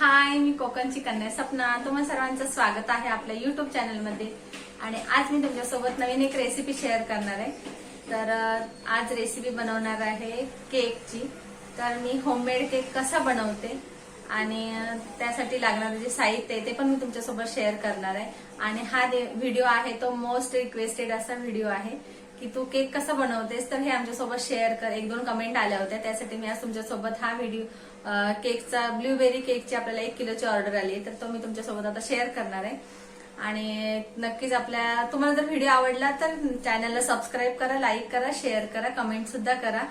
हाय मी कोकणची कन्या सपना. तुम्हा सर्वांचं स्वागत आहे आपल्या युट्यूब चॅनलमध्ये आणि आज मी तुमच्यासोबत नवीन एक रेसिपी शेअर करणार आहे. तर आज रेसिपी बनवणार आहे केकची तर मी होममेड केक कसा बनवते आणि त्यासाठी लागणारं जे साहित्य आहे ते पण मी तुमच्यासोबत शेअर करणार आहे. आणि हा व्हिडिओ आहे तो मोस्ट रिक्वेस्टेड असा व्हिडिओ आहे की तू केक कसा बनवतेस तर हे आमच्यासोबत शेअर कर. एक दोन कमेंट आल्या होत्या त्यासाठी मी आज तुमच्यासोबत हा व्हिडिओ केकचा ब्ल्यूबेरी केकची आपल्याला एक किलोची ऑर्डर आली तर तो मी तुमच्यासोबत आता शेअर करणार आहे. आणि नक्कीच आपल्या तुम्हाला जर व्हिडिओ आवडला तर चॅनलला सबस्क्राईब करा लाईक करा शेअर करा कमेंट सुद्धा करा.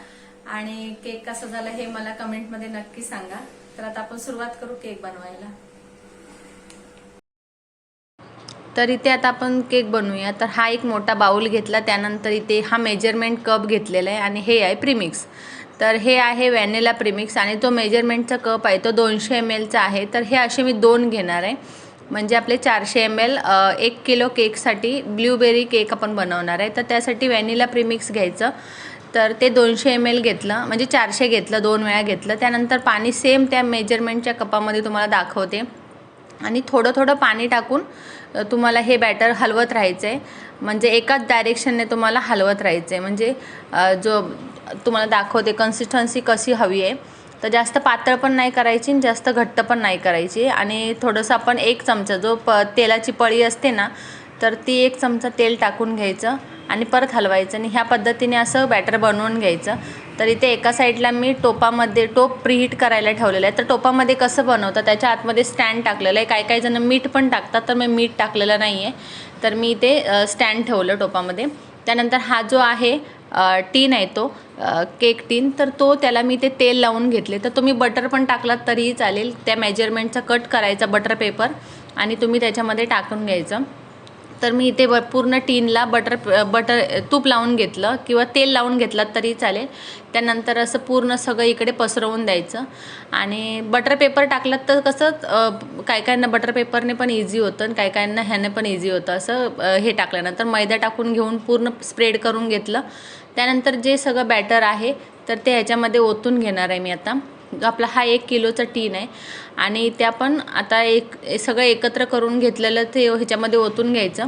आणि केक कसा झाला हे मला कमेंटमध्ये नक्की सांगा. तर आता आपण सुरुवात करू केक बनवायला. तर इथे आता आपण केक बनवूया. तर हा एक मोठा बाऊल घेतला. त्यानंतर इथे हा मेजरमेंट कप घेतलेला आहे आणि हे आहे प्रीमिक्स तर हे आहे व्हॅनिला प्रिमिक्स आणि तो मेजरमेंटचा कप आहे तो दोनशे एम एलचा आहे. तर हे असे मी दोन घेणार आहे. म्हणजे आपले चारशे एम एल एक किलो केकसाठी ब्ल्यूबेरी केक आपण बनवणार आहे. तर त्यासाठी व्हॅनिला प्रीमिक्स घ्यायचं. तर ते दोनशे एम एल घेतलं म्हणजे चारशे घेतलं दोन वेळा घेतलं. त्यानंतर पाणी सेम त्या मेजरमेंटच्या कपामध्ये तुम्हाला दाखवते. आणि थोडं थोडं पाणी टाकून तुम्हाला हे बॅटर हलवत राहायचं आहे म्हणजे एकाच डायरेक्शनने तुम्हाला हलवत राहायचं आहे म्हणजे जो तुम्हाला दाखवते कन्सिस्टन्सी कशी हवी आहे. तर जास्त पातळ पण नाही करायची आणि जास्त घट्ट पण नाही करायची. आणि थोडंसं आपण एक चमचा जो प तेलाची पळी असते ना तर ती एक चमचा तेल टाकून घ्यायचं आणि परत हलवायचं. आणि ह्या पद्धतीने असं बॅटर बनवून घ्यायचं. तर इथे एका साईडला मी टोपामध्ये टोप प्रीहीट करायला ठेवलेलं आहे. तर टोपामध्ये कसं बनवतं त्याच्या आतमध्ये स्टँड टाकलेलं आहे. काही काही जण मीठ पण टाकतात तर मी मीठ टाकलेलं नाही आहे तर मी इथे स्टँड ठेवलं टोपामध्ये. त्यानंतर हा जो आहे टीन आहे तो केक टीन तर तो त्याला मी ते तेल लावून घेतले. तर तुम्ही बटर पण टाकलात तरीही चालेल. त्या मेजरमेंटचा कट करायचा बटर पेपर आणि तुम्ही त्याच्यामध्ये टाकून घ्यायचं. तर मी इथे ब पूर्ण टीनला बटर बटर तूप लावून घेतलं किंवा तेल लावून घेतलं तरी चालेल. त्यानंतर असं पूर्ण सगळं इकडे पसरवून द्यायचं. आणि बटर पेपर टाकलं तर कसं काय कायांना बटर पेपरने पण इझी होतं आणि काय कायांना ह्याने पण इझी होतं. असं हे टाकल्यानंतर मैदा टाकून घेऊन पूर्ण स्प्रेड करून घेतलं. त्यानंतर जे सगळं बॅटर आहे तर ते ह्याच्यामध्ये ओतून घेणार आहे मी आता. आपला हा एक किलोचा टीन आहे. आणि त्या पण आता एक सगळं एकत्र करून घेतलेलं ते ह्याच्यामध्ये ओतून घ्यायचं.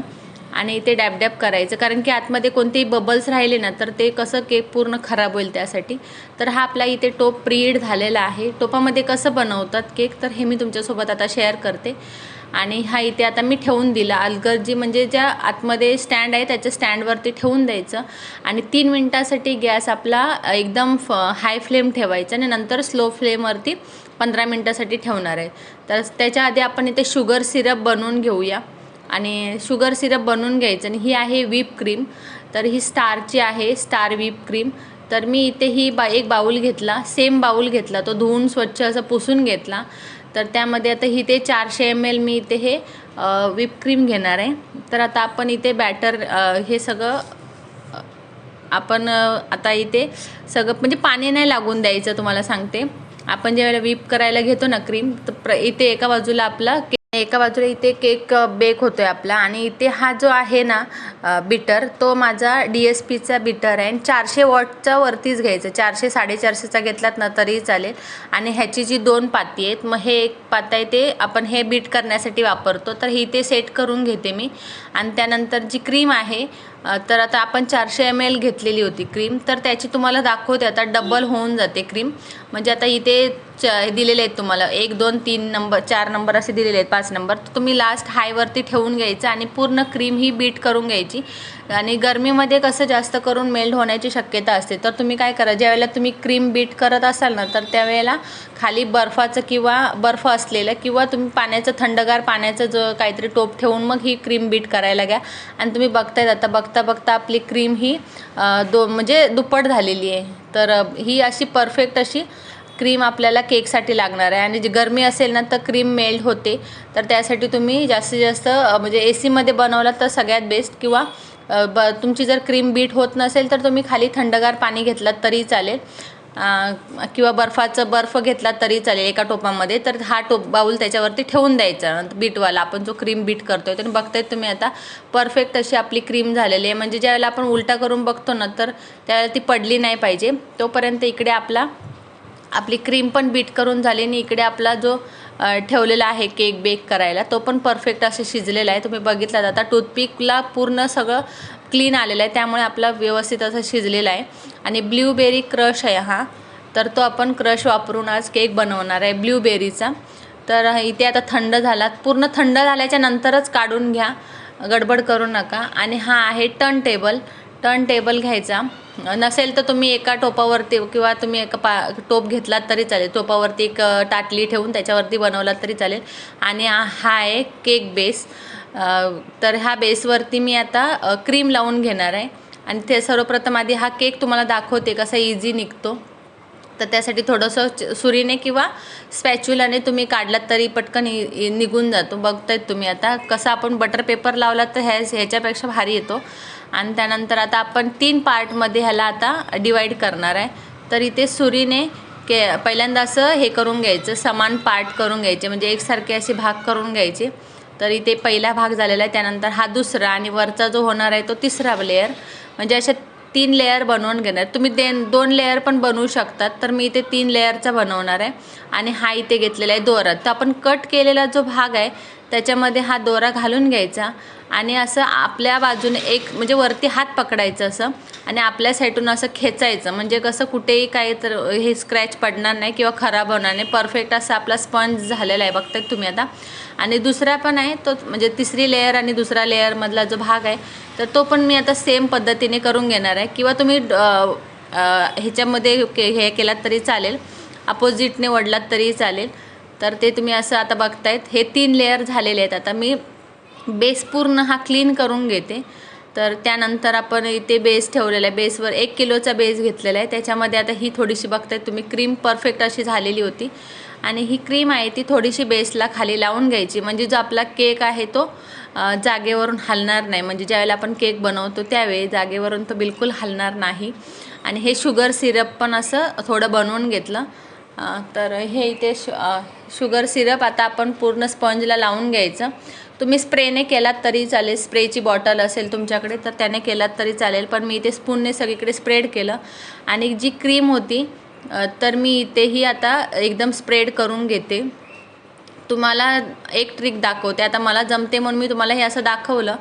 आणि ते डॅबडॅब करायचं. कारण की आतमध्ये कोणतेही बबल्स राहिले ना तर ते कसं केक पूर्ण खराब होईल त्यासाठी. तर हा आपला इथे टोप प्रीड झालेला आहे. टोपामध्ये कसं बनवतात केक तर हे मी तुमच्यासोबत आता शेअर करते. आणि हा इथे आता मी ठेवून दिला. अलगर्जी म्हणजे ज्या आतमध्ये स्टँड आहे त्याच्या स्टँडवरती ठेवून द्यायचं. आणि तीन मिनटासाठी गॅस आपला एकदम फ हाय फ्लेम ठेवायचा आणि नंतर स्लो फ्लेमवरती पंधरा मिनटासाठी ठेवणार आहे. तर त्याच्या आधी आपण इथे शुगर सिरप बनवून घेऊया. आणि शुगर सिरप बनवून घ्यायचं आणि ही आहे व्हीप क्रीम. तर ही स्टारची आहे स्टार व्हीप क्रीम. तर मी इथे ही बा एक बाऊल घेतला सेम बाऊल घेतला. तो धुवून स्वच्छ असं पुसून घेतला. तर त्यामध्ये आता ही ते चारशे एम एल मी इथे हे व्हीप क्रीम घेणार आहे. तर आता आपण इथे बॅटर हे सगळं आपण आता इथे सगळं म्हणजे पाणी नाही लागून द्यायचं तुम्हाला सांगते. आपण ज्यावेळेला व्हीप करायला घेतो ना क्रीम तर प्र इथे एका बाजूला आपला एका बाजूला इथे केक बेक होतो आहे आपला आणि इथे हा जो आहे ना बिटर तो माझा डी एस पीचा बिटर आहे. आणि चारशे वॉटचा वरतीच घ्यायचं. चारशे साडेचारशेचा घेतलात ना तरी चालेल. आणि ह्याची जी दोन पाती आहेत मग हे एक पात आहे ते आपण हे बीट करण्यासाठी वापरतो. तर ही ते सेट करून घेते मी. आणि त्यानंतर जी क्रीम आहे तर आता आपण चारशे एम एल घेतलेली होती क्रीम तर त्याची तुम्हाला दाखवते आता डबल होऊन जाते क्रीम म्हणजे आता इथे च दिलेले आहेत तुम्हाला. एक दोन तीन नंबर चार नंबर असे दिलेले आहेत पाच नंबर तर तुम्ही लास्ट हायवरती ठेवून घ्यायचं आणि पूर्ण क्रीम ही बीट करून घ्यायची. आणि गरमीमध्ये कसं जास्त करून मेल्ट होण्याची शक्यता असते. तर तुम्ही काय करा ज्यावेळेला तुम्ही क्रीम बीट करत असाल ना तर त्यावेळेला खाली बर्फाचं किंवा बर्फ असलेलं किंवा तुम्ही पाण्याचं थंडगार पाण्याचं जो काहीतरी टोप ठेवून मग ही क्रीम बीट करायला घ्या. आणि तुम्ही बघताय आता बघता बघता आपली क्रीम ही दो म्हणजे दुप्पट झालेली आहे. तर ही अशी परफेक्ट अशी क्रीम आपल्याला केकसाठी लागणार आहे. आणि जी गरमी असेल ना तर क्रीम मेल्ट होते. तर त्यासाठी तुम्ही जास्तीत जास्त म्हणजे ए सीमध्ये बनवलं तर सगळ्यात बेस्ट किंवा ब तुमची जर क्रीम बीट होत नसेल तर तुम्ही खाली थंडगार पाणी घेतलात तरी चालेल. किंवा बर्फाचं बर्फ घेतला तरी चालेल एका टोपामध्ये तर हा टोप बाऊल त्याच्यावरती ठेवून द्यायचा. नंतर बीटवाला आपण जो क्रीम बीट करतोय तर बघताय तुम्ही आता परफेक्ट अशी आपली क्रीम झालेली आहे. म्हणजे ज्यावेळेला आपण उलटा करून बघतो ना तर त्यावेळेला ती पडली नाही पाहिजे. तोपर्यंत इकडे आपला आपली क्रीम पण बीट करून झाली आणि इकडे आपला जो ठेवलेला आहे केक बेक करायला. तो पण परफेक्ट असं शिजलेला आहे. तुम्ही बघितलात आता टूथपिकला पूर्ण सगळं क्लीन आलेलं आहे. त्यामुळे आपला व्यवस्थित असं शिजलेला आहे. आणि ब्ल्यूबेरी क्रश आहे हा. तर तो आपण क्रश वापरून आज केक बनवणार आहे ब्ल्यूबेरीचा तर इथे आता थंड झाला पूर्ण थंड झाल्याच्या नंतरच काढून घ्या. गडबड करू नका. आणि हा आहे टर्न टेबल. टर्न टेबल घ्यायचा. नसेल तर तुम्ही एका टोपावरती किंवा तुम्ही एका पा टोप घेतलात तरी चालेल. टोपावरती एक टाटली ठेवून त्याच्यावरती बनवलात तरी चालेल. आणि हा आहे केक बेस. तर ह्या बेसवरती मी आता क्रीम लावून घेणार आहे. आणि ते सर्वप्रथम आधी हा केक तुम्हाला दाखवते कसा इझी निघतो. तर त्यासाठी थोडंसं सुरीने किंवा स्पॅच्युलाने तुम्ही काढलात तरी पटकन निघून जातो. बघतायत तुम्ही आता कसं आपण बटर पेपर लावला तर ह्या ह्याच्यापेक्षा भारी येतो. आणि त्यानंतर आता आपण तीन पार्टमध्ये ह्याला आता डिवाईड करणार आहे. तर इथे सुरीने के पहिल्यांदा असं हे करून घ्यायचं समान पार्ट करून घ्यायचे म्हणजे एकसारखे असे भाग करून घ्यायचे. तर इथे पहिला भाग झालेला आहे त्यानंतर हा दुसरा आणि वरचा जो होणार आहे तो तिसरा लेअर म्हणजे अशा तीन लेअर बनवून घेणार. तुम्ही दे दोन लेअर पण बनवू शकतात तर मी इथे तीन लेअरचा बनवणार आहे. आणि हा इथे घेतलेला आहे दोरा. तर आपण कट केलेला जो भाग आहे त्याच्यामध्ये हा दोरा घालून घ्यायचा. आणि असं आपल्या बाजूने एक म्हणजे वरती हात पकडायचं असं आणि आपल्या साईडून असं खेचायचं. म्हणजे कसं कुठेही काही तर हे स्क्रॅच पडणार नाही किंवा खराब होणार नाही. परफेक्ट असा आपला स्पंज झालेला आहे. बघतायत तुम्ही आता. आणि दुसरा पण आहे तो म्हणजे तिसरी लेअर आणि दुसरा लेअरमधला जो भाग आहे तर तो पण मी आता सेम पद्धतीने करून घेणार आहे. किंवा तुम्ही ह्याच्यामध्ये के हे केलात तरी चालेल. अपोजिटने वडलात तरी चालेल. तर ते तुम्ही असं आता बघतायत. हे तीन लेअर झालेले आहेत. आता मी बेस पूर्ण हा क्लीन करून घेते. तर त्यानंतर आपण इथे बेस ठेवलेला आहे. बेसवर एक किलोचा बेस घेतलेला आहे. त्याच्यामध्ये आता ही थोडीशी बघताय तुम्ही क्रीम परफेक्ट अशी झालेली होती. आणि ही क्रीम आहे ती थोडीशी बेसला खाली लावून घ्यायची. म्हणजे जो आपला केक आहे तो जागेवरून हलणार नाही. म्हणजे ज्यावेळेला आपण केक बनवतो त्यावेळी जागेवरून तो बिलकुल हलणार नाही. आणि हे शुगर सिरप पण असं थोडं बनवून घेतलं. तर हे इथे शु शुगर सिरप आता आपण पूर्ण स्पंजला लावून घ्यायचं. तुम्ही स्प्रेने केलात तरी चालेल स्प्रेची बॉटल असेल तुमच्याकडे तर त्याने केलात तरी चालेल. पण मी इथे स्पूनने सगळीकडे स्प्रेड केलं. आणि जी क्रीम होती तर मी इथेही आता एकदम स्प्रेड करून घेते. तुम्हाला एक ट्रिक दाखवते. आता मला जमते म्हणून मी तुम्हाला हे असं दाखवलं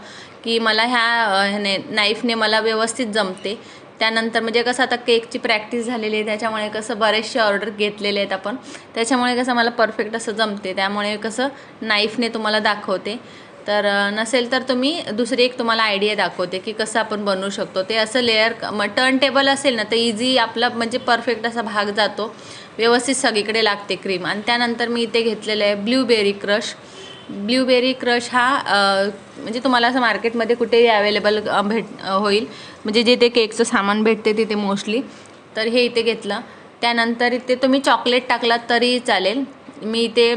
की मला ह्या ह्याने नाईफने मला व्यवस्थित जमते. त्यानंतर म्हणजे कसं आता केकची प्रॅक्टिस झालेली आहे त्याच्यामुळे कसं बरेचसे ऑर्डर घेतलेले आहेत आपण. त्याच्यामुळे कसं मला परफेक्ट असं जमते त्यामुळे कसं नाईफने तुम्हाला दाखवते. तर नसेल तर तुम्ही दुसरी एक तुम्हाला आयडिया दाखवते की कसं आपण बनवू शकतो. ते असं लेअर मग टर्न टेबल असेल ना तर इझी आपला म्हणजे परफेक्ट असा भाग जातो. व्यवस्थित सगळीकडे लागते क्रीम. आणि त्यानंतर मी इथे घेतलेलं आहे ब्ल्यूबेरी क्रश. ब्ल्यूबेरी क्रश हा म्हणजे तुम्हाला असं मार्केटमध्ये कुठेही अवेलेबल भेट होईल. म्हणजे जे ते केकचं सामान भेटते तिथे मोस्टली तर हे इथे घेतलं. त्यानंतर इथे तुम्ही चॉकलेट टाकलात तरी चालेल. मी इथे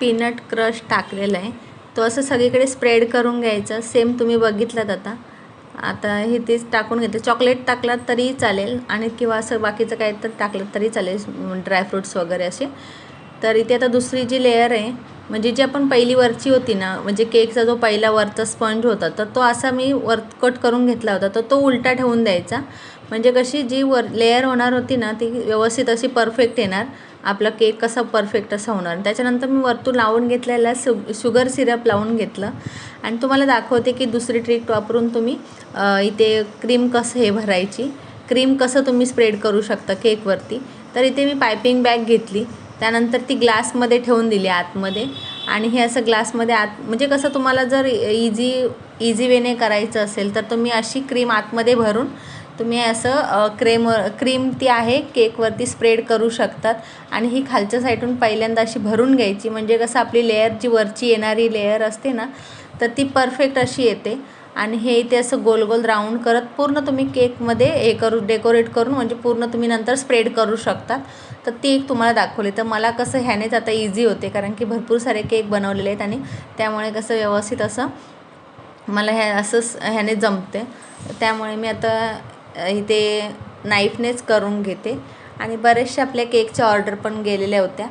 पीनट क्रश टाकलेला आहे. तो असं सगळीकडे स्प्रेड करून घ्यायचा. सेम तुम्ही बघितलात आता. आता हे तेच टाकून घेते. चॉकलेट टाकलात तरी चालेल. आणि किंवा असं बाकीचं काही तर टाकलं तरी चालेल. ड्रायफ्रूट्स वगैरे असे. तर इथे आता दुसरी जी लेअर आहे म्हणजे जी आपण पहिली वरची होती ना म्हणजे केकचा जो पहिला वरचा स्पंज होता तर तो असा मी वर कट करून घेतला होता. तर तो उलटा ठेवून द्यायचा. म्हणजे कशी जी वर लेअर होणार होती ना ती व्यवस्थित अशी परफेक्ट येणार. आपला केक कसा परफेक्ट असा होणार. त्याच्यानंतर मी वरतून लावून घेतलेला सु शुगर सिरप लावून घेतलं. आणि तुम्हाला दाखवते की दुसरी ट्रिक वापरून तुम्ही इथे क्रीम कसं हे भरायची. क्रीम कसं तुम्ही स्प्रेड करू शकता केकवरती तर इथे मी पायपिंग बॅग घेतली. त्यानंतर ती ग्लासमध्ये ठेवून दिली आतमध्ये. आणि हे असं ग्लासमध्ये आत म्हणजे कसं तुम्हाला जर इझी इझी वेने करायचं असेल तर तुम्ही अशी क्रीम आतमध्ये भरून तुम्ही असं अ, क्रेम क्रीम ती आहे केकवरती स्प्रेड करू शकतात. आणि ही खालच्या साईडून पहिल्यांदा अशी भरून घ्यायची. म्हणजे कसं आपली लेअर जी वरची येणारी लेअर असते ना तर ती परफेक्ट अशी येते. आणि हे इथे असं गोल गोल राऊंड करत पूर्ण तुम्ही केकमध्ये हे करू डेकोरेट करून म्हणजे पूर्ण तुम्ही नंतर स्प्रेड करू शकतात. तर ती एक तुम्हाला दाखवली. तर मला कसं ह्यानेच आता इझी होते कारण की भरपूर सारे केक बनवलेले आहेत आणि त्यामुळे कसं व्यवस्थित असं मला ह्या असंच ह्याने जमते. त्यामुळे मी आता इथे नाईफनेच करून घेते. आणि बरेचशा आपल्या केकच्या ऑर्डर पण गेलेल्या होत्या.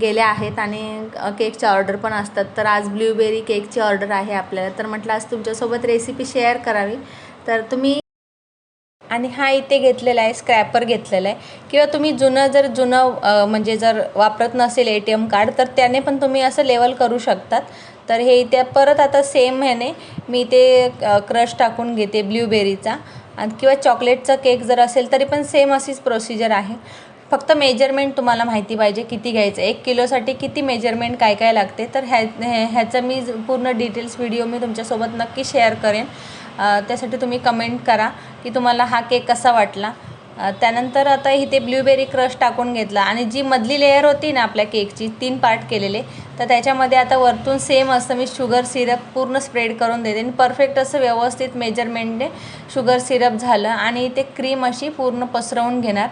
गेल्या आहेत आणि केकच्या ऑर्डर पण असतात. तर आज ब्ल्यूबेरी केकची ऑर्डर आहे आपल्याला. तर म्हटलं आज तुमच्यासोबत रेसिपी शेअर करावी. तर तुम्ही आणि हा इथे घेतलेला आहे स्क्रॅपर घेतलेला आहे. किंवा तुम्ही जुनं जर जुनं म्हणजे जर वापरत नसेल ए टी एम कार्ड तर त्याने पण तुम्ही असं लेवल करू शकतात. तर हे इथे परत आता सेम ह्याने मी इथे क्रश टाकून घेते ब्ल्यूबेरीचा आणि किंवा चॉकलेटचा केक जर असेल तरी पण सेम अशीच प्रोसिजर आहे. फक्त मेजरमेंट तुम्हाला माहिती पाहिजे किती घ्यायचं. एक किलोसाठी किती मेजरमेंट काय काय लागते. तर ह्या ह्याचं मी पूर्ण डिटेल्स व्हिडिओ मी तुमच्यासोबत नक्की शेअर करेन. त्यासाठी तुम्ही कमेंट करा की तुम्हाला हा केक कसा वाटला. त्यानंतर आता इथे ब्ल्यूबेरी क्रश टाकून घेतला. आणि जी मधली लेअर होती ना आपल्या केकची तीन पार्ट केलेले. तर त्याच्यामध्ये आता वरतून सेम असं मी शुगर सिरप पूर्ण स्प्रेड करून देते. आणि परफेक्ट असं व्यवस्थित मेजरमेंटने शुगर सिरप झालं. आणि ते क्रीम अशी पूर्ण पसरवून घेणार.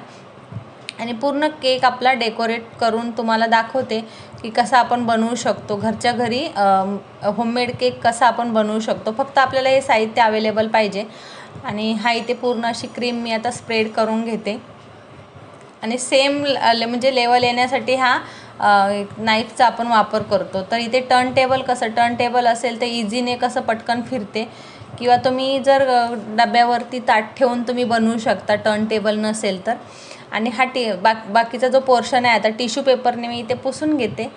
आणि पूर्ण केक आपला डेकोरेट करून तुम्हाला दाखवते. की कसा आपण बनवू शकतो? घरच्या घरी होममेड केक कसा आपण बनवू शकतो? फक्त आपल्याला हे साहित्य अवेलेबल पाहिजे. आणि हा इथे पूर्ण अशी क्रीम मी आता स्प्रेड करून घेते. आणि सेम म्हणजे लेवल येण्यासाठी हा नाईफचा आपण वापर करतो. तर इथे टर्न टेबल कसं टर्न टेबल असेल तर इझीने कसं पटकन फिरते. किंवा तुम्ही जर डब्यावरती ताट ठेवून तुम्ही बनवू शकता टर्न टेबल नसेल तर. आणि हा टी बाक बाकीचा जो पोर्शन आहे आता टिश्यू पेपरने मी इथे पुसून घेते.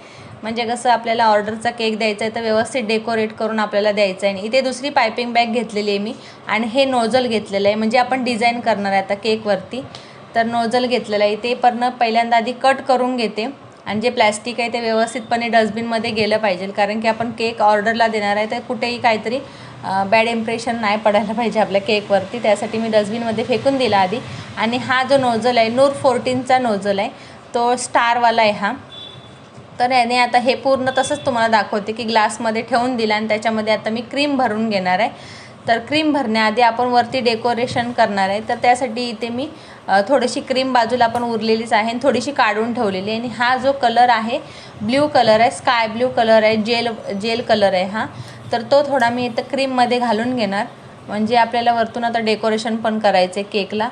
म्हणजे कसं आपल्याला ऑर्डरचा केक द्यायचा आहे तर व्यवस्थित डेकोरेट करून आपल्याला द्यायचं आहे. आणि इथे दुसरी पायपिंग बॅग घेतलेली आहे मी. आणि हे नोझल घेतलेलं आहे. म्हणजे आपण डिझाईन करणार आहे आता केकवरती तर नोझल घेतलेलं आहे. ते पण पहिल्यांदा आधी कट करून घेते. आणि जे प्लॅस्टिक आहे ते व्यवस्थितपणे डस्टबिनमध्ये गेलं पाहिजे. कारण की आपण केक ऑर्डरला देणार आहे तर कुठेही काहीतरी बॅड इम्प्रेशन नाही पडायला पाहिजे आपल्या केकवरती त्यासाठी मी डस्टबिनमध्ये फेकून दिला आधी. आणि हा जो नोझल आहे नूर फोर्टीनचा नोझल आहे तो स्टारवाला आहे हा. तर याने आता हे पूर्ण तसंच तुम्हाला दाखवते की ग्लासमध्ये ठेवून दिला आणि त्याच्यामध्ये आता मी क्रीम भरून घेणार आहे. तर क्रीम भरण्याआधी आपण वरती डेकोरेशन करणार आहे. तर त्यासाठी इथे मी थोडीशी क्रीम बाजूला आपण उरलेलीच आहे आणि थोडीशी काढून ठेवलेली आहे. आणि हा जो कलर आहे ब्ल्यू कलर आहे स्काय ब्ल्यू कलर आहे जेल जेल कलर आहे हा. तर तो थोडा मी इथं क्रीममध्ये घालून घेणार. म्हणजे आपल्याला वरतून आता डेकोरेशन पण करायचं आहे केकला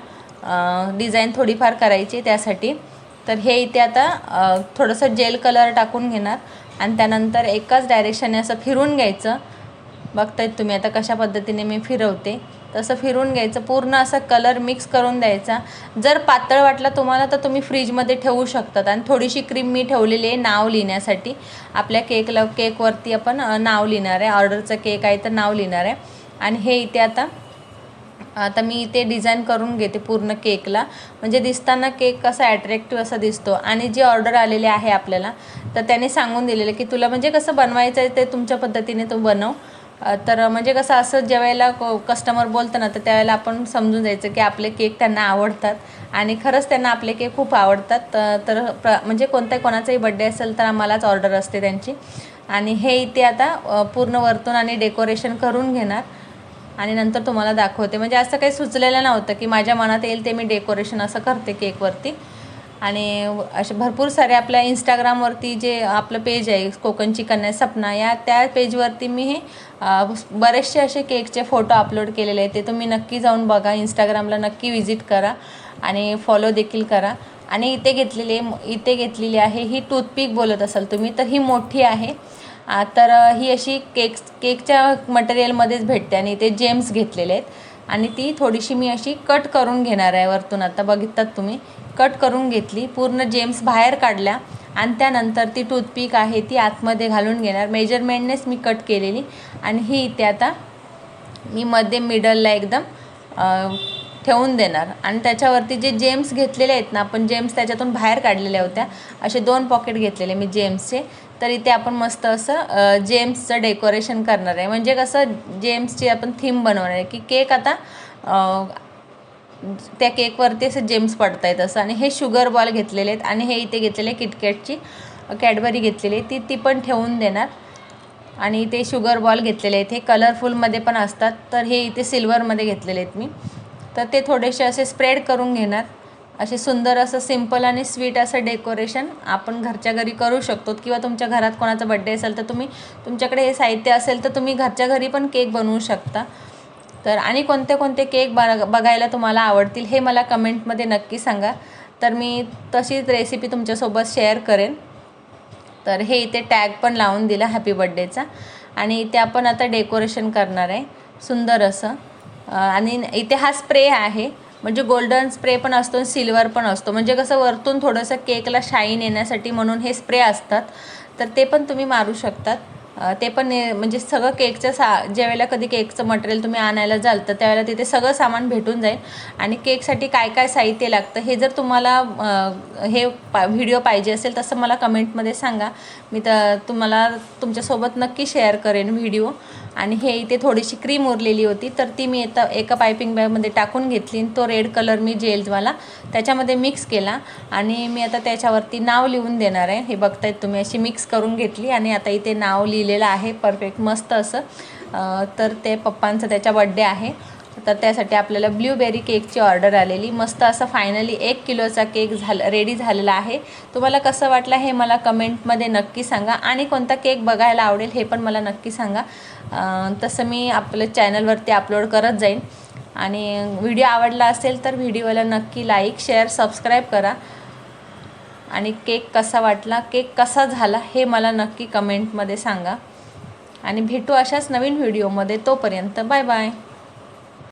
डिझाईन थोडीफार करायची आहे त्यासाठी. तर हे इथे आता थोडंसं जेल कलर टाकून घेणार. आणि त्यानंतर एकाच डायरेक्शनने असं फिरून घ्यायचं. बघतायत तुम्ही आता कशा पद्धतीने मी फिरवते. तसं फिरून घ्यायचं. पूर्ण असा कलर मिक्स करून द्यायचा. जर पातळ वाटला तुम्हाला तर तुम्ही फ्रीजमध्ये ठेवू शकतात. आणि थोडीशी क्रीम मी ठेवलेली आहे नाव लिहिण्यासाठी. आपल्या केकला केकवरती आपण नाव लिहिणार आहे. ऑर्डरचं केक आहे तर नाव लिहिणार आहे. आणि हे इथे आता आता मी इथे डिझाईन करून घेते पूर्ण केकला म्हणजे दिसताना केक कसा ॲट्रॅक्टिव्ह असा दिसतो. आणि जे ऑर्डर आलेली आहे आपल्याला तर त्याने सांगून दिलेलं की तुला म्हणजे कसं बनवायचं आहे ते तुमच्या पद्धतीने तू बनव. तर म्हणजे कसं असं ज्या वेळेला कस्टमर बोलतं ना तर त्यावेळेला आपण समजून जायचं की आपले केक त्यांना आवडतात. आणि खरंच त्यांना आपले केक खूप आवडतात. तर प्र म्हणजे कोणत्या कोणाचाही बड्डे असेल तर आम्हालाच ऑर्डर असते त्यांची. आणि हे इथे आता पूर्ण वरतून आणि डेकोरेशन करून घेणार. आणि नंतर तुम्हाला दाखवते. म्हणजे असं काही सुचलेलं नव्हतं की माझ्या मनात येईल ते मी डेकोरेशन असं करते केकवरती आणि असे भरपूर सारे आपल्या इंस्टाग्रामवरती जे आपलं पेज आहे कोकणची कन्या सपना या त्या पेजवरती मी हे बरेचसे असे केकचे फोटो अपलोड केलेले आहेत. ते तुम्ही नक्की जाऊन बघा. इंस्टाग्रामला नक्की विजिट करा आणि फॉलो देखील करा. आणि इथे घेतलेले इथे घेतलेली आहे ही टूथपिक बोलत असाल तुम्ही तर ही मोठी आहे. तर ही अशी केक केकच्या मटेरियलमध्येच भेटते आणि इथे जेम्स घेतलेले आहेत. आणि ती थोडीशी मी अशी कट करून घेणार आहे वरतून. आता बघिततात तुम्ही कट करून घेतली पूर्ण जेम्स बाहेर काढल्या आणि त्यानंतर ती टूथपिक आहे ती आतमध्ये घालून घेणार. मेजरमेंटनेच मी कट केलेली. आणि ही इथे आता मी मध्ये मिडलला एकदम ठेवून देणार. आणि त्याच्यावरती जे जेम्स घेतलेले आहेत ना आपण जेम्स त्याच्यातून बाहेर काढलेल्या होत्या असे दोन पॉकेट घेतलेले मी जेम्सचे तर इथे आपण मस्त असं जेम्सचं डेकोरेशन करणार आहे. म्हणजे कसं जेम्सची आपण थीम बनवणार आहे की केक आता त्या केकवरती असं जेम्स पडत आहेत असं. आणि हे शुगर बॉल घेतलेले आहेत आणि हे इथे घेतलेले किटकॅटची कॅडबरी घेतलेली आहे ती ती पण ठेवून देणार. आणि इथे शुगर बॉल घेतलेले आहेत. हे कलरफुलमध्ये पण असतात. तर हे इथे सिल्वरमध्ये घेतलेले आहेत मी. तर ते थोडेसे असे स्प्रेड करून घेणार. असे सुंदर असं सिंपल आणि स्वीट असं डेकोरेशन आपण घरच्या घरी करू शकतो. किंवा तुमच्या घरात कोणाचा बड्डे असेल तर तुम्ही तुमच्याकडे हे साहित्य असेल तर तुम्ही घरच्या घरी पण केक बनवू शकता. तर आणि कोणते कोणते केक बघायला तुम्हाला आवडतील हे मला कमेंटमध्ये नक्की सांगा. तर मी तशीच रेसिपी तुमच्यासोबत शेअर करेन. तर हे इथे टॅग पण लावून दिला हॅपी बड्डेचा आणि इथे आपण आता डेकोरेशन करणार आहे. सुंदर असं. आणि इथे हा स्प्रे आहे. म्हणजे गोल्डन स्प्रे पण असतो सिल्वर पण असतो. म्हणजे कसं वरतून थोडंसं केकला शाईन येण्यासाठी म्हणून हे स्प्रे असतात. तर ते पण तुम्ही मारू शकतात. ते पण म्हणजे सगळं केकचं सा ज्यावेळेला कधी केकचं मटेरियल तुम्ही आणायला जाल तर त्यावेळेला तिथे सगळं सामान भेटून जाईल. आणि केकसाठी काय काय साहित्य लागतं हे जर तुम्हाला हे पा व्हिडिओ पाहिजे असेल तसं मला कमेंटमध्ये सांगा. मी तर तुम्हाला तुमच्यासोबत नक्की शेअर करेन व्हिडिओ. आणि हे इथे थोडीशी क्रीम उरलेली होती. तर ती मी आता एका पायपिंग बॅगमध्ये टाकून घेतली आणि तो रेड कलर मी जेल्सवाला त्याच्यामध्ये मिक्स केला. आणि मी आता त्याच्यावरती नाव लिहून देणार आहे. हे बघतायत तुम्ही अशी मिक्स करून घेतली आणि आता इथे नाव लिहिलेलं आहे. परफेक्ट मस्त असं. तर ते पप्पांचं त्याच्या बड्डे आहे. तर त्यासाठी आपल्याला ब्ल्यूबेरी केकची ऑर्डर आलेली. मस्त असं फायनली एक किलोचा केक झाला रेडी झालेला आहे. तुम्हाला कसं वाटलं हे मला कमेंटमध्ये नक्की सांगा. आणि कोणता केक बघायला आवडेल हे पण मला नक्की सांगा. तसं मी आपलं चॅनलवरती अपलोड करत जाईन. आणि व्हिडिओ आवडला असेल तर व्हिडिओला नक्की लाईक शेअर सबस्क्राईब करा. आणि केक कसा वाटला केक कसा झाला हे मला नक्की कमेंटमध्ये सांगा. आणि भेटू अशाच नवीन व्हिडिओमध्ये तोपर्यंत बाय बाय